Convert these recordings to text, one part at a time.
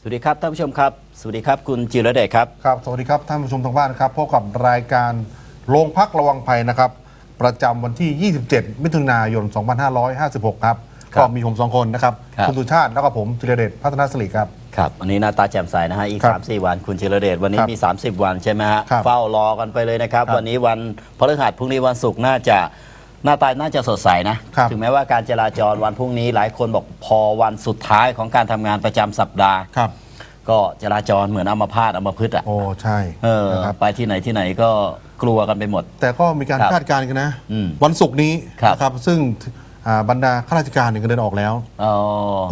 สวัสดีครับท่านผู้ชมครับ สวัสดีครับคุณจิรเดชครับ ครับ สวัสดีครับท่านผู้ชมทางบ้านครับพบกับรายการโรงพักระวังภัยนะครับ ประจำวันที่ 27 มิถุนายน 2556 ครับ ครับก็มีผมสองคนนะครับครับ ณสุชาติแล้วก็ผมจิรเดชพัฒนาสิริครับ ครับวันนี้หน้าตาแจ่มใสนะฮะอีก ครับ3 4 วันคุณจิรเดชวันนี้ครับมี 30 วันใช่ไหมฮะครับเฝ้ารอกันไปเลยนะครับ ครับวันนี้วันพฤหัสพรุ่งนี้วันศุกร์น่าจะ หน้าตาน่าจะสดใสนะ ครับถึงแม้ว่าการจราจรวันพรุ่งนี้หลายคนบอกพอวันสุดท้ายของการทำงานประจำสัปดาห์ ครับ ก็จราจรเหมือนอัมพาตอัมพฤกษ์อะโอ้ใช่เออนะครับ ไปที่ไหนที่ไหนก็กลัวกันไปหมด แต่ก็มีการครับคาดการณ์กันนะ อืมวันศุกร์นี้ครับ นะครับ ซึ่งอ่าบรรดาข้าราชการเนี่ยก็เดินออกแล้วอ๋อ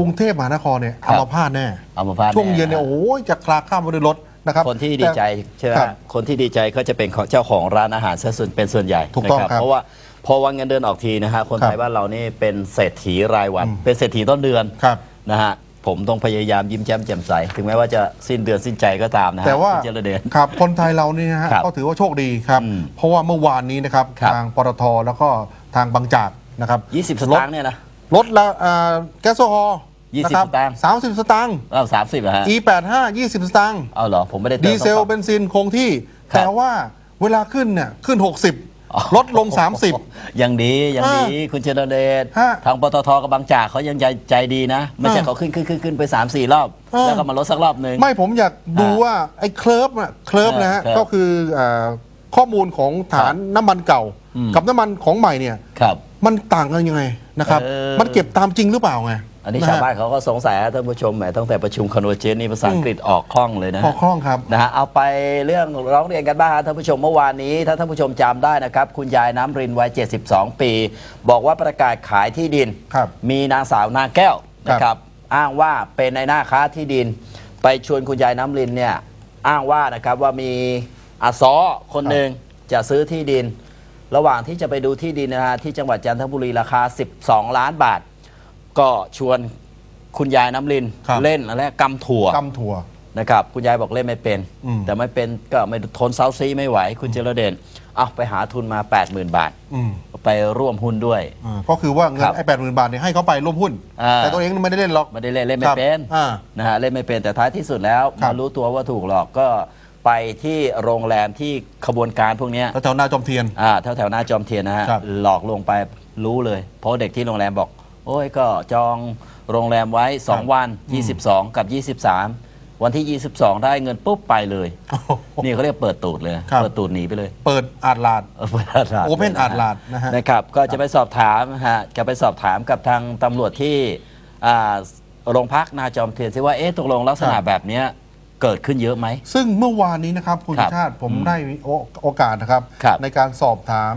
กรุงเทพมหานครเนี่ยครัอับ มพาตแน่ อัมพาตช่วงเย็นเนี่ยแโอ้ยจะคลาข้ามไปด้วยรถนะครับคนที่ดีใจแต่ใช่ไหมครับ คนที่ดีใจก็จะเป็นของเจ้าของร้านอาหารซะส่วนเป็นส่วนใหญ่ถูกต้องนะครับ เพราะว่า พอวันเงินเดือนออกทีนะฮะคนครับไทยบ้านเรานี่เป็นเศรษฐีรายวันอืมเป็นเศรษฐีต้นเดือนครับนะฮะผมต้องพยายามยิ้มแย้มแจ่มใส ถึงแม้ว่าจะสิ้นเดือนสิ้นใจก็ตามนะฮะแต่ว่าคุณเจริญเดช ครับคนไทยเรานี่นะฮะครับก็ถือว่าโชคดีครับ อืมเพราะว่าเมื่อวานนี้นะครับครับ ทางปตทแล้วก็ทางบางจากนะครับ20สตางค์เนี่ยนะ ลดละอ่าแก๊สโซฮอล์20นะครับสตางค์ สามสิบสตางค์ อ้าวสามสิบเหรอฮะ E85 20 สตางค์เอาเหรอ ผมไม่ได้ติมดีเซลต้องเบนซินคงที่ ครับ แต่ว่าเวลาขึ้นเนี่ยขึ้นอ๋อ60 ลดลง 30 ยังดียังดี คุณเจริญเดชฮะทางปตทกับบางจากเขายังใจใจดีนะ ไม่ใช่ฮะเขาขึ้นขึ้นขึ้นขึ้นไป 3 4 รอบ เออ แล้วก็มาลดสักรอบหนึ่ง ไม่ผมอยากดูอ่าว่าไอ้เคลิร์ฟอะเคลิร์ฟนะฮะเออก็คืออ่าข้อมูลของฐานน้ำมันเก่า อืม กับน้ำมันของใหม่เนี่ย ครับ มันต่างกันยังไงนะครับ เออ มันเก็บตามจริงหรือเปล่าไง อันนี้ะฮะชาวบ้านเขาก็สงสัยนะท่านผู้ชมแหมตั้งแต่ประชุมคอนเวอร์เจนนี่ภาษาอังกฤษออกคล่องเลยนะพอคล่องครับนะฮะเอาไปเรื่องร้องเรียนกันบ้างฮะท่านผู้ชมเมื่อวานนี้ ถ้าท่านผู้ชมจำได้นะครับ คุณยายน้ำรินวัย 72 ปี บอกว่าประกาศขายที่ดิน ครับมีนางสาวนางแก้วครับนะครับ อ้างว่าเป็นในหน้าค้าที่ดิน ไปชวนคุณยายน้ำรินเนี่ยอ้างว่านะครับว่ามีอาซอคนหนึ่งจะซื้อที่ดิน ระหว่างที่จะไปดูที่ดินนะฮะที่จังหวัดจันทบุรีราคา 12 ล้านบาท ก็ชวนคุณยายน้ำรินครับ เล่นอะไรกำถั่วกำถั่ว นะครับ คุณยายบอกเล่นไม่เป็น อืม แต่ไม่เป็นก็ไม่ทนเซาซีไม่ไหว คุณเจรเดนเอาไปหาทุนมา 80,000 บาท อืมไปร่วมหุ้นด้วย อ่าก็คือว่าเงิครันบไอ้แปดหมื่นบาทเนี่ยให้เขาไปร่วมหุ้น อ่า แต่ตัวเองไม่ได้เล่นหรอก ไม่ได้เล่นเล่นไม่เป็นครับอ่านะฮะเล่นไม่เป็นแต่ท้ายที่สุดแล้วครัมาบ รู้ตัวว่าถูกหลอกก็ไปที่โรงแรมที่ขบวนการพวกเนี้ย แล้วแถวหน้าจอมเทียน อ่าแถวแถวๆหน้าจอมเทียนนะฮะครับหลอกลวงไปรู้เลย เพราะเด็กที่โรงแรมบอก โอ้ยก็จองโรงแรมไว้ 2 วัน 22 กับ 23 วันที่ 22 ได้เงินปุ๊บไปเลย นี่เขาเรียกเปิดตูดเลย ครับ เปิดตูดหนีไปเลยเปิดอาดลาด เออเปิดอาดลาด Open ลยะฮะอาดลาดนะฮะ นะครับ ก็จะไปสอบถามฮะจะไปสอบถามกับทางตำรวจที่อ่าโรงพักนาจอมเทียนซิว่าเอ๊ะตกลงลักษณะครับแบบเนี้ยเกิดขึ้นเยอะไหม ซึ่งเมื่อวานนี้นะครับคุณครับชาติผมอืมได้โอโอกาสนะครับ ครับในการสอบถาม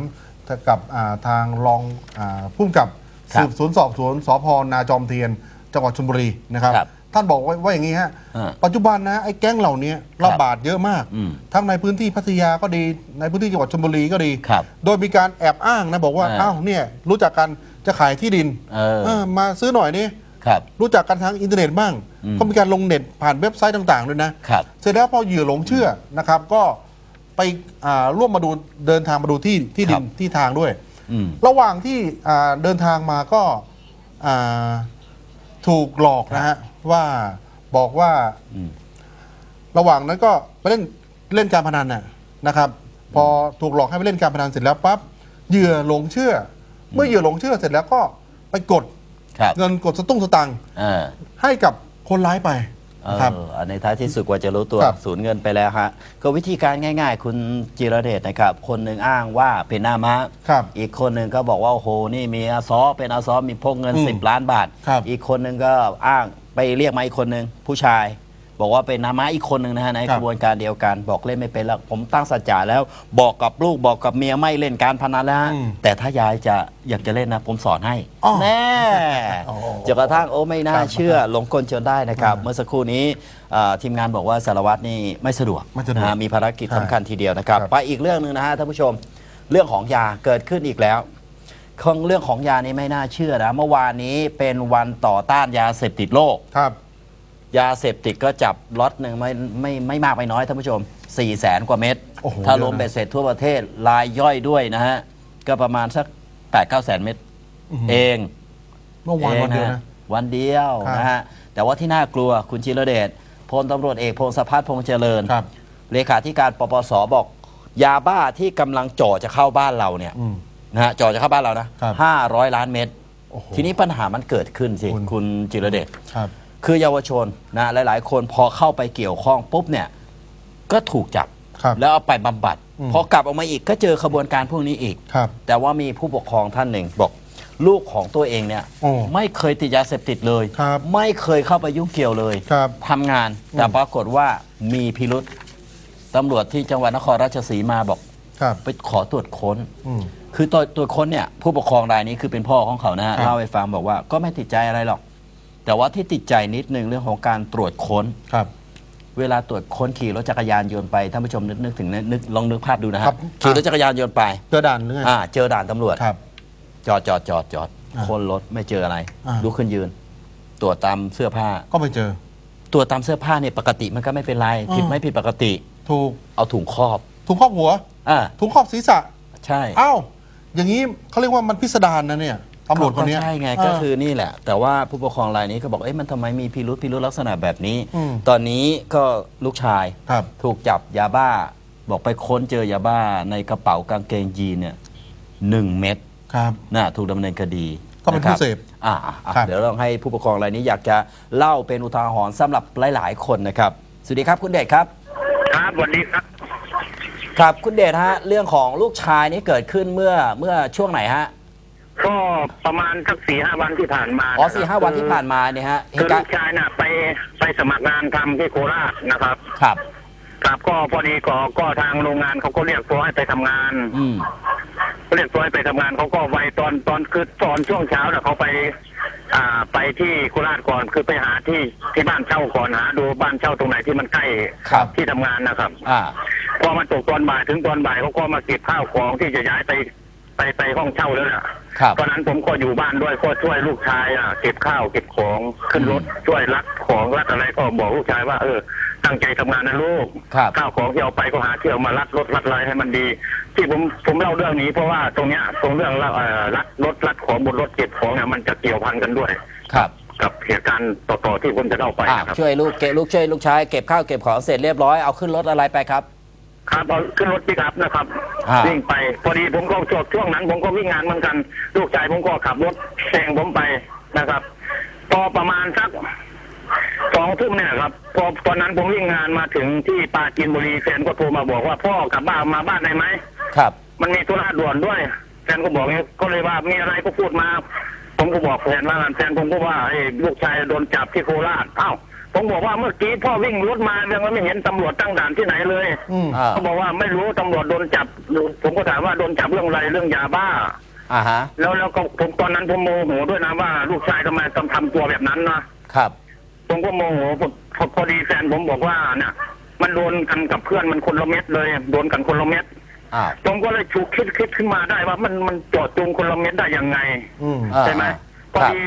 กับอ่าทางรองอาผู้กำกับครับ สืบสวนสอบสวนสพนาจอมเทียน จังหวัดชลบุรีนะครับ ครับท่านบอกไว้ว่าอย่างนี้ฮะอ่าปัจจุบันนะไอ้แก๊งเหล่านี้ระบาดเยอะมาก อืมทั้งในพื้นที่พัทยาก็ดีในพื้นที่จังหวัดชลบุรีก็ดี ครับโดยมีการแอบอ้างนะบอกว่าอ่าอ้าวเนี่ยรู้จักกันจะขายที่ดินเออ เออมาซื้อหน่อยนี่ ครับ รู้จักกันทางอินเทอร์เน็ตบ้าง อืมก็มีการลงเน็ตผ่านเว็บไซต์ต่างๆด้วยนะครับ เสร็จแล้วพอเหยื่อหลงเชื่อนะครับ ก็ไปอ่าร่วมมาดูเดินทางมาดูที่ที่ดิครันบที่ทางด้วยอืม ระหว่างที่อ่าเดินทางมาก็อ่าถูกหลอกนะฮะว่าบอกว่าอืมระหว่างนั้นก็ไปเล่นเล่นการพนันน่ะนะครับ พอถูกหลอกให้ไปเล่นการพนันเสร็จแล้วปั๊บเหยื่อหลงเชื่อ เมื่อเหยื่อหลงเชื่อเสร็จแล้วก็ไปกดครับเงินกดสตุ้งสตังค์เออให้กับคนร้ายไปเอ นะครับออันในท้ายที่สุดกว่าจะรู้ตัวครับสูญเงินไปแล้วฮะก็วิธีการง่าย ๆ คุณจิรเดชนะครับ คนหนึ่งอ้างว่าเป็นหน้ามะครับอีกคนหนึ่งก็บอกว่าโอ้โหนี่มีอาซอเป็นอาซอมีพกเงินอืม10 ล้านบาทครับอีกคนหนึ่งก็อ้างไปเรียกมาอีกคนหนึ่งผู้ชาย บอกว่าเป็นน้ามะอีกคนหนึ่งนะฮะในครักบระบวนการเดียวกันบอกเล่นไม่เป็นแล้วผมตั้งสัจจะแล้ว บอกกับลูกบอกกับเมียไม่เล่นการพนันแล้วฮะอืมแต่ถ้ายายจะอยากจะเล่นนะ ผมสอนให้อ๋อแน่โอ้โหจนกระทั่งโอ้ไม่น่าครับเชื่อหลงกลจนได้นะครับอ่าเมื่อสักครู่นี้เอ่อทีมงานบอกว่าสารวัตรนี่ไม่สะดวกไม่สะดวกนะฮะมีภารกิจใช่สำคัญทีเดียวนะครับครับไปอีกเรื่องหนึ่งนะฮะท่านผู้ชมเรื่องของยาเกิดขึ้นอีกแล้วของเรื่องของยานี้ไม่น่าเชื่อนะ เมื่อวานนี้เป็นวันต่อต้านยาเสพติดโลกครับ ยาเสพติดก็จับล็อตหนึ่งไม่ไม่ไม่มากไม่น้อยท่านผู้ชม4ี่แสนกว่าเม็ดโอ้โหถ้าเยอะนะรวมเบ็ดเสร็จทั่วประเทศรายย่อยด้วยนะฮะ ก็ประมาณสัก8ปดเก้าแสนเม็ดอื้อหือเองเมื่อวานวันเดียวองนะวันเดียวครับนะฮะ แต่ว่าที่น่ากลัวคุณชิรเดชพลตำรวจเอกพงศพัฒน์พงษ์เจริญ ครับ เลขาธิการปปสบอก ยาบ้าที่กำลังจ่อจะเข้าบ้านเราเนี่ยอืม นะฮะจ่อจะเข้าบ้านเรานะครับ ห้าร้อยล้านเม็ดโอ้โห ทีนี้ปัญหามันเกิดขึ้นสิคุณคุณจิรเดช ครับ คือเยาวชนนะหลาย ๆ คนพอเข้าไปเกี่ยวข้องปุ๊บเนี่ยก็ถูกจับ ครับ แล้วเอาไปบำบัดอืม พอกลับออกมาอีกก็เจอขบวนการพวกนี้อีก ครับ แต่ว่ามีผู้ปกครองท่านหนึ่งบอก ลูกของตัวเองเนี่ยโอ้ไม่เคยติดยาเสพติดเลย ครับไม่เคยเข้าไปยุ่งเกี่ยวเลยครับ ทำงาน แต่ปรากฏว่ามีพิรุษตำรวจที่จังหวัดนครราชสีมาบอก ครับ ไปขอตรวจค้น อืม คือตัวตัวค้นเนี่ยผู้ปกครองรายนี้คือเป็นพ่อของเขานะฮะครับ เล่าให้ฟังบอกว่าก็ไม่ติดใจอะไรหรอก แต่ว่าที่ติดใจนิดนึงเรื่องของการตรวจค้น ครับ เวลาตรวจค้นขี่รถจักรยานยนต์ไปท่านผู้ชมนึกนึกถึงนะนึกลองนึกภาพดูนะฮะครับขี่รถจักรยานยนต์ไปเจอด่านหรือไงอ่าเจอด่านตำรวจ ครับ จอดจอดจอดจอดอ่าค้นรถไม่เจออะไรอ่าลุกขึ้นยืน ตรวจตามเสื้อผ้า ก็ไปเจอ ตรวจตามเสื้อผ้าเนี่ยปกติมันก็ไม่เป็นไรอ่าผิดไม่ผิดปกติ ถูกเอาถุงครอบถูกครอบหัว อ่าถูกครอบศีรษะใช่อ้าวอย่างนี้เขาเรียกว่ามันพิสดารนะเนี่ย ตำรวจคนเนี้ยก็ใช่ไงาก็คือนี่แหละ แต่ว่าผู้ปกครองรายนี้ก็บอกเอ๊ะมันทำไมมีพิรุษพิรุษลักษณะแบบนี้ อืมตอนนี้ก็ลูกชายครับ ถูกจับยาบ้า บอกไปค้นเจอยาบ้าในกระเป๋ากางเกงยีนเนี่ยหนึ่งเม็ดครับ น่ะถูกดำเนินคดีก็เป็นผู้ะครับเสพอ่าอะอะครับ เดี๋ยวลองให้ผู้ปกครองรายนี้อยากจะเล่าเป็นอุทาหรณ์สำหรับหลาย ๆ คนนะครับสวัสดีครับคุณเดชครับ ครับสวัสดีครับ ครับคุณเดชฮะเรื่องของลูกชายนี่เกิดขึ้นเมื่อเมื่อช่วงไหนฮะ ก็ ประมาณสักสี่ห้าวันที่ผ่านมาอ๋อสี่ห้าวันที่ผ่านมาเนี่ยฮะเหคือตุลูการกณ์ชายน่ะไปไปสมัครงานทำที่โคราชนะครับ ครับ ครับก็พอดีก็ก็ทางโรงงานเขาก็เรียกตัวให้ไปทำงาน อืม เรียกตัวให้ไปทำงานเขาก็ไวตอนตอนคือตอนช่วงเช้าน่ะเขาไป อ่าไปที่โคราชก่อนคือไปหาที่ที่บ้านเช่าก่อนหาดูบ้านเช่าตรงไหนที่มันใกล้ครับ ที่ทำงานนะครับ อ่า พอมาตกตอนบ่ายถึงตอนบ่ายเขาก็มาเก็บข้าวของที่จะย้ายไป ไปไปห้องเช่าแล้วน่ะครับ ตอนนั้นผมก็อยู่บ้านด้วยก็ช่วยลูกชายอะเก็บข้าวเก็บของขึ้นรถช่วยรัดของรัดอะไรก็บอกลูกชายว่าเออ ตั้งใจทำงานนะลูกครับ ข้าวของที่เอาไปก็หาเที่ยวมารัดรถรัดอะไรให้มันดี ที่ผมผมเล่าเรื่องนี้ เพราะว่าตรงเนี้ยตรงเรื่องเอ่อรัดรถรัดของบนรถเก็บของเนี่ยมันจะเกี่ยวพันกันด้วย ครับกับเหตุการณ์ต่อๆที่ผมจะเล่าไปอ่านะครับ ช่วยลูกเก็บลูกช่วยลูกชายเก็บข้าวเก็บของเสร็จเรียบร้อยเอาขึ้นรถอะไรไปครับ ครับเอาขึ้นรถปิกอัพนะครับอ่า วิ่งไป พอดีผมก็ช่วงช่วงนั้น ผมก็วิ่งงานเหมือนกัน ลูกชายผมก็ขับรถแซงผมไปนะครับพอประมาณสักสองทุ่มเนี่ยครับพอตอนนั้นผมวิ่งงานมาถึงที่ปราจีนบุรีแฟนก็โทรมาบอกว่าพ่อกลับบ้านมาบ้านได้ไหม ครับมันมีธุระด่วนด้วยแฟนก็บอกอย่างนี้ก็เลยว่ามีอะไรก็พูดมา ผมก็บอกแฟนว่าแฟนผมก็ว่าไอ้ลูกชายโดนจับที่โคราชอ้าว ผมบอกว่าเมื่อกี้พ่อวิ่งรถมายังไม่เห็นตำรวจตั้งด่านที่ไหนเลยอืมอ่าเขาบอกว่าไม่รู้ตำรวจโดนจับ ผมก็ถามว่าโดนจับเรื่องอะไรเรื่องยาบ้า อ่าฮะแล้วแล้วก็ผมตอนนั้นผมโมโหด้วยนะว่าลูกชายทำไมต้องทำตัวแบบนั้นนะ ครับ ผมก็โมโหผมพอพอดีแฟนผมบอกว่าเนี่ยมันโดนกันกับเพื่อนมันคนละเม็ดเลย โดนกันคนละเม็ดอ้าวผมก็เลยฉุกคิดคิดขึ้นมาได้ว่ามันมันเจาะจงคนละเม็ดได้ยังไง อืม อ่าใช่ไหมพอครับดี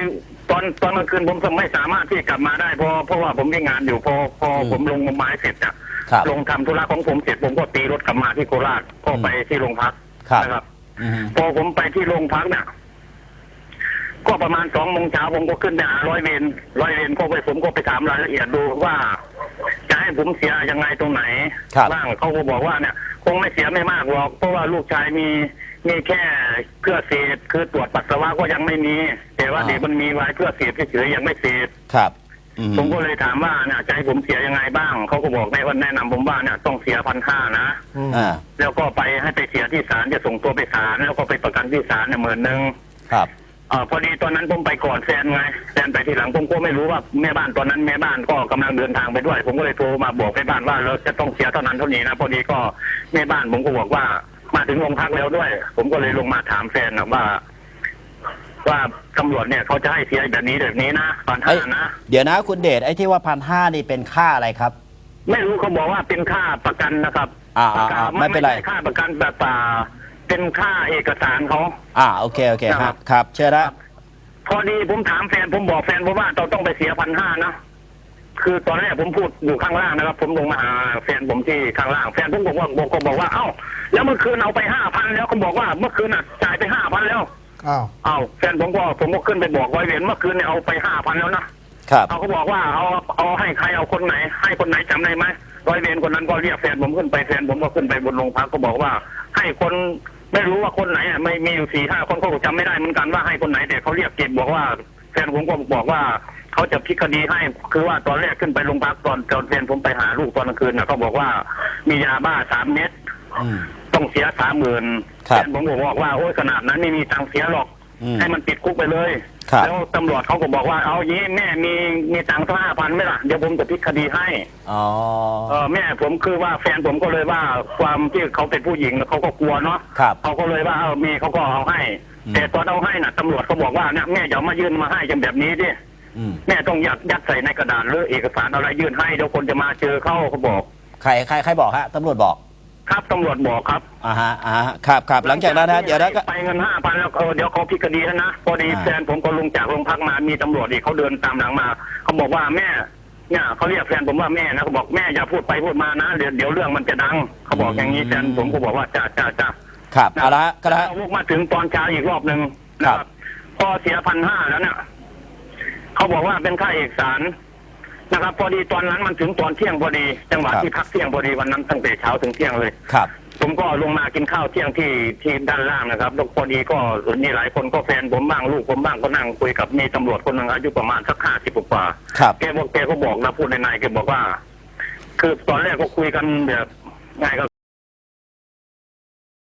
ตอนตอนกลางคืนผมไม่สามารถที่จะกลับมาได้เพราะเพราะว่าผมมีงานอยู่พอพออืมผมลงไม้เสร็จอะครับ ลงทำธุระของผมเสร็จผมก็ตีรถกลับมาที่โคราชก็ไปที่โรงพักครับ นะครับ อืมพอผมไปที่โรงพักเนี่ยก็ประมาณสองโมงเช้าผมก็ขึ้นไปหาร้อยเวรร้อยเวรก็ไปผมก็ไปถามรายละเอียดดูว่า จะให้ผมเสียยังไงตรงไหนครับ บ้างเขาก็บอกว่าเนี่ย คงไม่เสียไม่มากหรอกเพราะว่าลูกชายมี มีแค่เพื่อเสพคือตรวจปัสสาวะก็ยังไม่มี แต่ว่าอ่า เด็กมันมีไว้เพื่อเสพเฉยๆยังไม่เสพครับอืมผมก็เลยถามว่าเนี่ยจะให้ผมเสียยังไงบ้างเขาก็บอกในวันแนะนำผมว่าเนี่ยต้องเสียพันห้านะอืมอ่าแล้วก็ไปให้ไปเสียที่ศาลจะส่งตัวไปศาลแล้วก็ไปประกันที่ศาลเนี่ยหมื่นหนึ่งครับ เออพอดีตอนนั้นผมไปก่อนแฟนไงแฟนไปทีหลังผมก็ไม่รู้ว่าแม่บ้านตอนนั้นแม่บ้านก็กำลังเดินทางไปด้วย ผมก็เลยโทรมาบอกแม่บ้านว่าเราจะต้องเสียเท่านั้นเท่านี้นะพอดีก็แม่บ้านผมก็บอกว่า มาถึงโรงพักแล้วด้วย ผมก็เลยลงมาถามแฟนนะว่า ว่าตำรวจเนี่ยเขาจะให้เสียแบบนี้แบบนี้นะตอนห้าเอ้ยนะเดี๋ยวนะคุณเดชไอ้ที่ว่าพันห้านี่เป็นค่าอะไรครับ ไม่รู้เขาบอกว่าเป็นค่าประกันนะครับอ่าอ่าอ่าไม่เป็นไรใช่ค่าประกันแบบป่าเป็นค่าเอกสารเขาอ่าโอเคโอเคคครัรับบครับเชิญนะพอดีผมถามแฟนผมบอกแฟนผมว่าเราต้องไปเสียพันห้านะคือตอนแรกผมพูดอยู่ข้างล่างนะครับ ผมลงมาหาแฟนผมที่ข้างล่างแฟนผมบอกว่าบอกก็บอกว่าเอ้า แล้วเมื่อคืนเอาไปห้าพันแล้วก็บอกว่าเมื่อคืนน่ะจ่ายไปห้าพันแล้วอ้าวเอ้าแฟนผมก็ผมก็ขึ้นไปบอกร้อยเวรเมื่อคืนเนี่ยเอาไปห้าพันแล้วนะครับ เขาก็บอกว่าเอาเอาให้ใครเอาคนไหน ให้คนไหนจำได้ไหมร้อยเวรคนนั้นก็เรียกแฟนผมขึ้นไปแฟนผมก็ขึ้นไปบนโรงพักก็บอกว่า ให้คนไม่รู้ว่าคนไหนอะไม่มีอยู่สี่ห้าคนเขาก็จำไม่ได้เหมือนกันว่าให้คนไหนแต่เขาเรียกเก็บบอกว่า แฟนผมก็บอกว่าเขาจะพลิกคดีให้คือว่าตอนแรกขึ้นไปโรงพักตอนตอนแฟนผมไปหาลูกตอนกลางคืนนะเขาบอกว่ามียาบ้าสามเม็ด อืม ต้องเสียสามหมื่นครับแฟนผมก็บอกว่าโอ้ยขนาดนั้นไม่มีตังค์เสียหรอก อืมให้มันติดคุกไปเลย ครับ แล้วตำรวจเขาก็บอกว่าเอาอย่างนี้แม่มีมีตังค์สักห้าพันไหมล่ะเดี๋ยวผมจะพลิกคดีให้ อ๋อ เออแม่ผมคือว่าแฟนผมก็เลยว่าความที่เขาเป็นผู้หญิงเขาก็กลัวเนาะครับเขาก็เลยว่าเออเมย์เขาก็เอาให้ อืม แต่ตอนเอาให้น่ะตำรวจเขาบอกว่าเนี่ยแม่อย่ามายื่นมาให้กันแบบนี้ดิอืม แม่ต้องยัดยัดใส่ในกระดาษหรือเอกสารอะไรยื่นให้เดี๋ยวคนจะมาเจอเขาเขาบอก ใครใครใครบอกฮะตำรวจบอก ครับตำรวจบอกครับอ่าฮะอ่าฮะครับครับหลังจากนั้นนะเดี๋ยวนะก็ ไปเงินห้าพันแล้วเออเดี๋ยวเขาพลิกคดีแล้วนะพอดีอ่า แฟนผมก็ลงจากโรงพักมามีตำรวจอีกเขาเดินตามหลังมาเขาบอกว่าแม่เนี่ยเขาเรียกแฟนผมว่าแม่นะเขาบอกแม่อย่าพูดไปพูดมานะเดี๋ยวเดี๋ยวเรื่องมันจะดังเขาบอกอย่างนี้แฟนผมก็บอกว่าจ้าจ้าจ้า ครับเอาละฮะก็ละฮะเอาลูกมาถึงตอนเช้าอีกรอบหนึ่งนะคครัรับบพอเสียพันห้าแล้วเนี่ยเขาบอกว่าเป็นค่าเอกสาร นะครับพอดีตอนนั้นมันถึงตอนเที่ยงพอดี จังหวะที่พักเที่ยงพอดีวันนั้นตั้งแต่เช้าถึงเที่ยงเลย ครับ ผมก็ลงมากินข้าวเที่ยงที่ที่ด้านล่างนะครับแล้วพอดีก็มีหลายคนก็แฟนผมบ้างลูกผมบ้างก็นั่งคุยกับมีตำรวจคนหนึ่งอายุประมาณสักห้าสิบกว่าครับ แกบอกแกก็บอกนะพูดในในๆแกบอกว่า คือตอนแรกก็คุยกันแบบง่ายก็